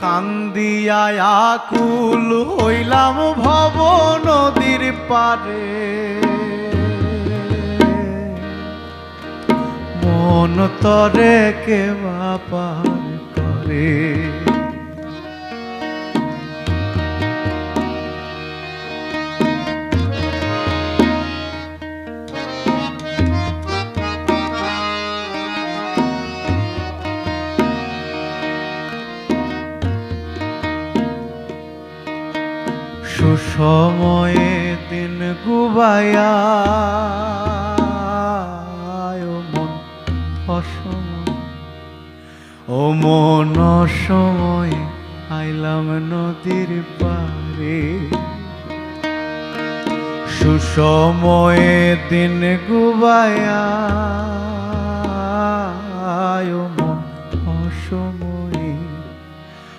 কান্দিয়া আকুল হইলাম ভব নদীর পারে। মন তরে কে পার করে। সুসময়ে দিন গুবাইয়া ও মন অসময়। ও মন অসময় আইলাম নদীর পারে সুসময়ে দিন মন